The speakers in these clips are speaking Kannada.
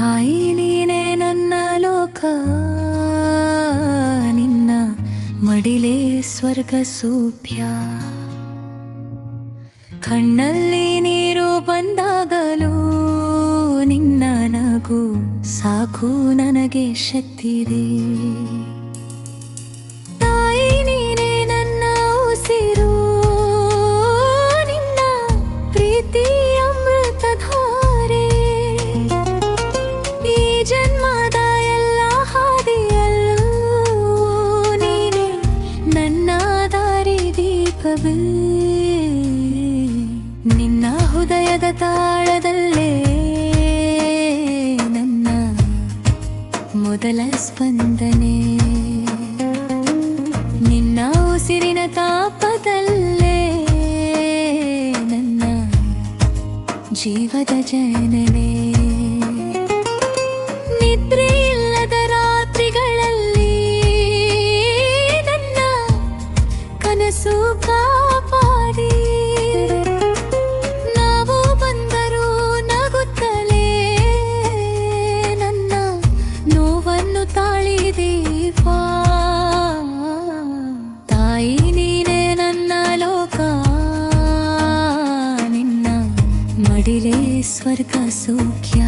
ತಾಯಿ ನೀನೇ ನನ್ನ ಲೋಕ, ನಿನ್ನ ಮಡಿಲೇ ಸ್ವರ್ಗ ಸೂಭ್ಯ ಕಣ್ಣಲ್ಲಿ ನೀರು ಬಂದಾಗಲೂ ನಿನ್ನ ನಗು ಸಾಕು ನನಗೆ ಶಕ್ತಿದೆ ತಾಯಿ ನೀನೇ ನನ್ನ ಉಸಿರು, ನಿನ್ನ ಪ್ರೀತಿ ಅಮೃತಧೋ ದೀಪವೇ ನಿನ್ನ ಹೃದಯದ ತಾಳದಲ್ಲೇ ನನ್ನ ಮೊದಲ ಸ್ಪಂದನೆ. ನಿನ್ನ ಉಸಿರಿನ ತಾಪದಲ್ಲೇ ನನ್ನ ಜೀವದ ಜನನೆ. निडिरे स्वर्गसौख्य।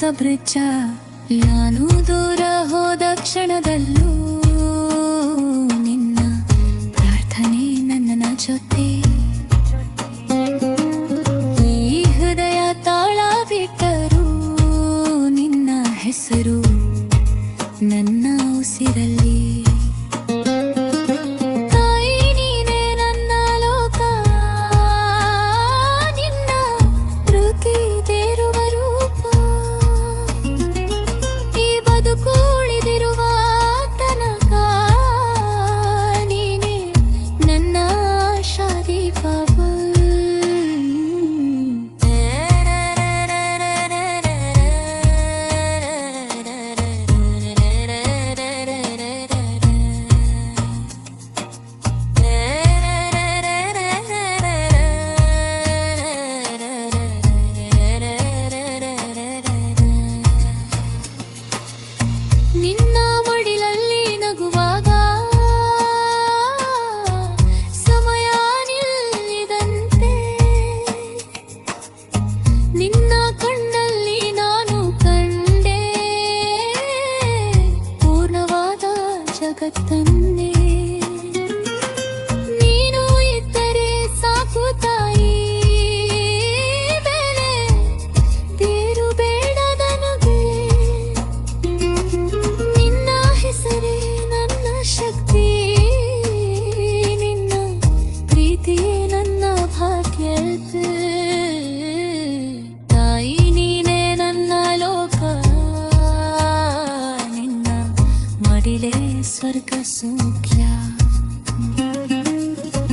ಸಬ್ರಚ್ಚ ನಾನು ದೂರ ಹೋದ ಕ್ಷಣದಲ್ಲೂ ನಿನ್ನ ಪ್ರಾರ್ಥನೆ ನನ್ನ ಜೊತೆ ನನ್ನ ಉಸಿರಲ್ಲಿ ನಿನ್ನ ಕಣ್ಣಲ್ಲಿ ಸುಖ್ಯ.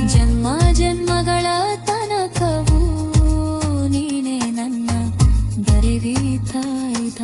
ಜನ್ಮ ಜನ್ಮಗಳ ತನಕವೂ ನೀನೇ ನನ್ನ ಬರೆವೀತಾಯ್ದ